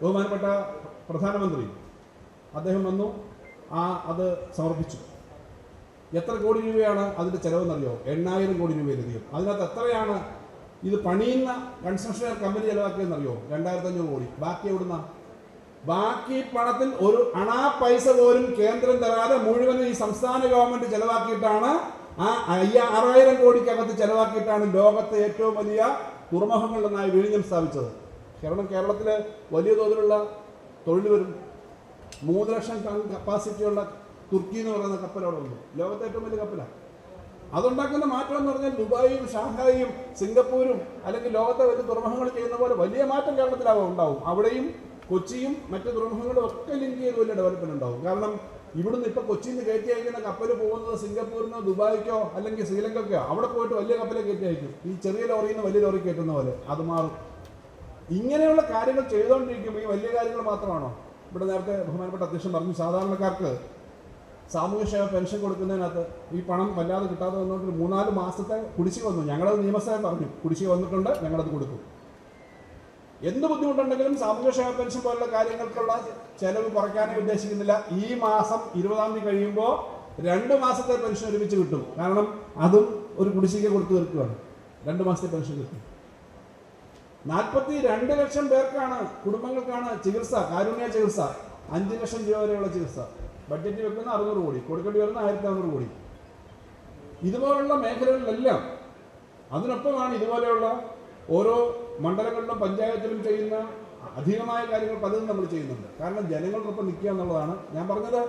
ബഹുമാനപ്പെട്ട പ്രധാനമന്ത്രി അദ്ദേഹം വന്നു ആ അത് സമർപ്പിച്ചു. എത്ര കോടി രൂപയാണ് അതിന്റെ ചെലവെന്നറിയോ? എണ്ണായിരം കോടി രൂപയിലധികം അതിനകത്ത് എത്രയാണ് ഇത് പണിയുന്ന കൺസ്ട്രക്ഷൻ കമ്പനി ചെലവാക്കിയെന്നറിയോ? രണ്ടായിരത്തി അഞ്ഞൂറ് കോടി. ബാക്കി എവിടുന്ന? ബാക്കി പണത്തിൽ ഒരു അണാ പൈസ പോലും കേന്ദ്രം തരാതെ മുഴുവൻ ഈ സംസ്ഥാന ഗവൺമെന്റ് ചെലവാക്കിയിട്ടാണ് ആ അയ്യ ആറായിരം കോടിക്കകത്ത് ചെലവാക്കിയിട്ടാണ് ലോകത്തെ ഏറ്റവും വലിയ തുറമുഖങ്ങളിലൊന്നായി വിഴിഞ്ഞം സ്ഥാപിച്ചത്. കാരണം കേരളത്തിലെ വലിയ തോതിലുള്ള തൊഴിൽ വരും. മൂന്ന് ലക്ഷം ടൺ കപ്പാസിറ്റിയുള്ള തുർക്കി എന്ന് പറയുന്ന കപ്പൽ അവിടെ ഉണ്ട്. ലോകത്തെ ഏറ്റവും വലിയ കപ്പലാണ് അതുണ്ടാക്കുന്ന മാറ്റം എന്ന് പറഞ്ഞാൽ ദുബായും ഷാങ്ഹായും സിംഗപ്പൂരും അല്ലെങ്കിൽ ലോകത്തെ വലിയ തുറമുഖങ്ങൾ ചെയ്യുന്ന പോലെ വലിയ മാറ്റം കേരളത്തിലാവും ഉണ്ടാവും. അവിടെയും കൊച്ചിയും മറ്റു തുറമുഖങ്ങളും ഒക്കെ ലിങ്ക് ചെയ്ത് വലിയ ഡെവലപ്മെന്റ് ഉണ്ടാവും. കാരണം ഇവിടുന്ന് ഇപ്പൊ കൊച്ചിയിൽ നിന്ന് കയറ്റി അയക്കുന്ന കപ്പൽ പോകുന്നത് സിംഗപ്പൂരിനോ ദുബായിക്കോ അല്ലെങ്കിൽ ശ്രീലങ്കയ്ക്കോ അവിടെ പോയിട്ട് വലിയ കപ്പലെ കയറ്റി അയക്കും. ഈ ചെറിയ ലോറിയിൽ നിന്ന് വലിയ ലോറി കയറ്റുന്ന പോലെ. അത് മാറും. ഇങ്ങനെയുള്ള കാര്യങ്ങൾ ചെയ്തുകൊണ്ടിരിക്കുമ്പോൾ ഈ വലിയ കാര്യങ്ങൾ മാത്രമാണോ? ഇവിടെ നേരത്തെ ബഹുമാനപ്പെട്ട അധ്യക്ഷൻ പറഞ്ഞു സാധാരണക്കാർക്ക് സാമൂഹ്യ സാമൂഹ്യക്ഷേമ പെൻഷൻ കൊടുക്കുന്നതിനകത്ത് ഈ പണം വല്ലാതെ കിട്ടാതെ വന്നുകൊണ്ട് മൂന്നാൽ മാസത്തെ കുടിശ്ശിക വന്നു. ഞങ്ങളത് നിയമസഭ പറഞ്ഞു. കുടിശ്ശിക വന്നിട്ടുണ്ട് ഞങ്ങളത് കൊടുക്കും. എന്ത് ബുദ്ധിമുട്ടുണ്ടെങ്കിലും സാമൂഹ്യക്ഷേമ പെൻഷൻ പോലുള്ള കാര്യങ്ങൾക്കുള്ള ചെലവ് കുറയ്ക്കാനേ ഉദ്ദേശിക്കുന്നില്ല. ഈ മാസം ഇരുപതാം തീയതി കഴിയുമ്പോൾ രണ്ട് മാസത്തെ പെൻഷൻ ഒരുമിച്ച് കിട്ടും. കാരണം അതും ഒരു കുടിശ്ശിക കൊടുത്തു തീർക്കുകയാണ് രണ്ട് മാസത്തെ പെൻഷൻ കിട്ടും. നാൽപ്പത്തി രണ്ട് ലക്ഷം പേർക്കാണ് കുടുംബങ്ങൾക്കാണ് ചികിത്സ കാരുണ്യ ചികിത്സ. അഞ്ച് ലക്ഷം രൂപ വരെയുള്ള ചികിത്സ. ബഡ്ജറ്റ് വെക്കുന്ന അറുന്നൂറ് കോടി. കൊടുക്കേണ്ടി വരുന്ന ആയിരത്തി അറുന്നൂറ് കോടി. ഇതുപോലുള്ള മേഖലകളിലെല്ലാം അതിനൊപ്പമാണ് ഇതുപോലെയുള്ള ഓരോ മണ്ഡലങ്ങളിലും പഞ്ചായത്തിലും ചെയ്യുന്ന അധികമായ കാര്യങ്ങൾ പലതും നമ്മൾ ചെയ്യുന്നുണ്ട്. കാരണം ജനങ്ങൾക്കൊപ്പം നിൽക്കുക എന്നുള്ളതാണ് ഞാൻ പറഞ്ഞത്.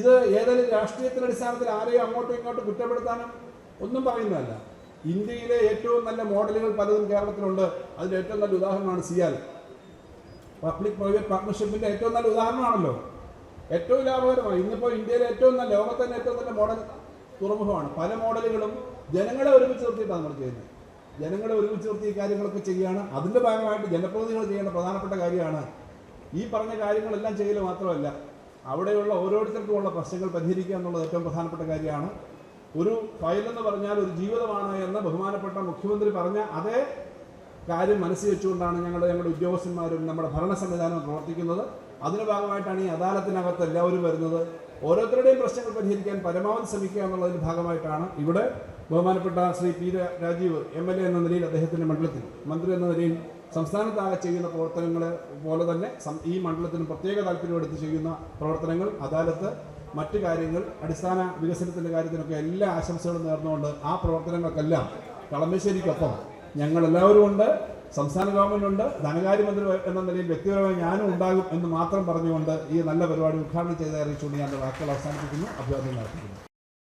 ഇത് ഏതെങ്കിലും രാഷ്ട്രീയത്തിന്റെ അടിസ്ഥാനത്തിൽ ആരെയും അങ്ങോട്ടും ഇങ്ങോട്ടും കുറ്റപ്പെടുത്താനും ഒന്നും പറയുന്നതല്ല. ഇന്ത്യയിലെ ഏറ്റവും നല്ല മോഡലുകൾ പലതും കേരളത്തിലുണ്ട്. അതിന്റെ ഏറ്റവും നല്ല ഉദാഹരണമാണ് സിയാൽ. പബ്ലിക് പ്രൈവറ്റ് പാർട്ട്ണർഷിപ്പിന്റെ ഏറ്റവും നല്ല ഉദാഹരണമാണല്ലോ. ഏറ്റവും ലാഭകരമായി. ഇന്നിപ്പോൾ ഇന്ത്യയിലെ ഏറ്റവും നല്ല ലോകത്തന്നെ ഏറ്റവും നല്ല മോഡൽ തുറമുഖമാണ്. പല മോഡലുകളും ജനങ്ങളെ ഒരുമിച്ച് നിർത്തിയിട്ടാണ് നമ്മൾ ചെയ്യുന്നത്. ജനങ്ങളെ ഒരുമിച്ച് നിർത്തി ഈ കാര്യങ്ങളൊക്കെ ചെയ്യുകയാണ് അതിന്റെ ഭാഗമായിട്ട് ജനപ്രതിനിധികൾ ചെയ്യേണ്ട പ്രധാനപ്പെട്ട കാര്യമാണ് ഈ പറഞ്ഞ കാര്യങ്ങളെല്ലാം ചെയ്യൽ മാത്രമല്ല അവിടെയുള്ള ഓരോരുത്തർക്കുമുള്ള പ്രശ്നങ്ങൾ പരിഹരിക്കുക എന്നുള്ളത് ഏറ്റവും പ്രധാനപ്പെട്ട കാര്യമാണ്. ഒരു ഫയൽ എന്ന് പറഞ്ഞാൽ ഒരു ജീവിതമാണ് എന്ന് ബഹുമാനപ്പെട്ട മുഖ്യമന്ത്രി പറഞ്ഞ അതേ കാര്യം മനസ്സിൽ വെച്ചുകൊണ്ടാണ് ഞങ്ങൾ ഞങ്ങളുടെ ഉദ്യോഗസ്ഥന്മാരും നമ്മുടെ ഭരണ സംവിധാനവും പ്രവർത്തിക്കുന്നത്. അതിന്റെ ഭാഗമായിട്ടാണ് ഈ അദാലത്തിനകത്ത് എല്ലാവരും വരുന്നത്. ഓരോരുത്തരുടെയും പ്രശ്നങ്ങൾ പരിഹരിക്കാൻ പരമാവധി ശ്രമിക്കുക എന്നുള്ളതിന്റെ ഭാഗമായിട്ടാണ് ഇവിടെ ബഹുമാനപ്പെട്ട Shri P Rajeev M L A എന്ന നിലയിൽ അദ്ദേഹത്തിന്റെ മണ്ഡലത്തിൽ മന്ത്രി എന്ന നിലയിൽ സംസ്ഥാനത്താകെ ചെയ്യുന്ന പ്രവർത്തനങ്ങൾ പോലെ തന്നെ ഈ മണ്ഡലത്തിന് പ്രത്യേക താല്പര്യമെടുത്ത് ചെയ്യുന്ന പ്രവർത്തനങ്ങൾ അദാലത്ത് മറ്റു കാര്യങ്ങൾ അടിസ്ഥാന വികസനത്തിന്റെ കാര്യത്തിനൊക്കെ എല്ലാ ആശംസകളും നേർന്നുകൊണ്ട് ആ പ്രവർത്തനങ്ങൾക്കെല്ലാം കളമശ്ശേരിക്കൊപ്പം ഞങ്ങളെല്ലാവരും ഉണ്ട് സംസ്ഥാന ഗവൺമെന്റ് ഉണ്ട് ധനകാര്യമന്ത്രി എന്ന നിലയിൽ വ്യക്തിപരമായി ഞാനും ഉണ്ടാകും എന്ന് മാത്രം പറഞ്ഞുകൊണ്ട് ഈ നല്ല പരിപാടി ഉദ്ഘാടനം ചെയ്ത് അറിയിച്ചുകൊണ്ട് ഞാൻ വാക്കുകൾ അവസാനിപ്പിക്കുന്നു. അഭിവാദ്യം നടത്തുന്നു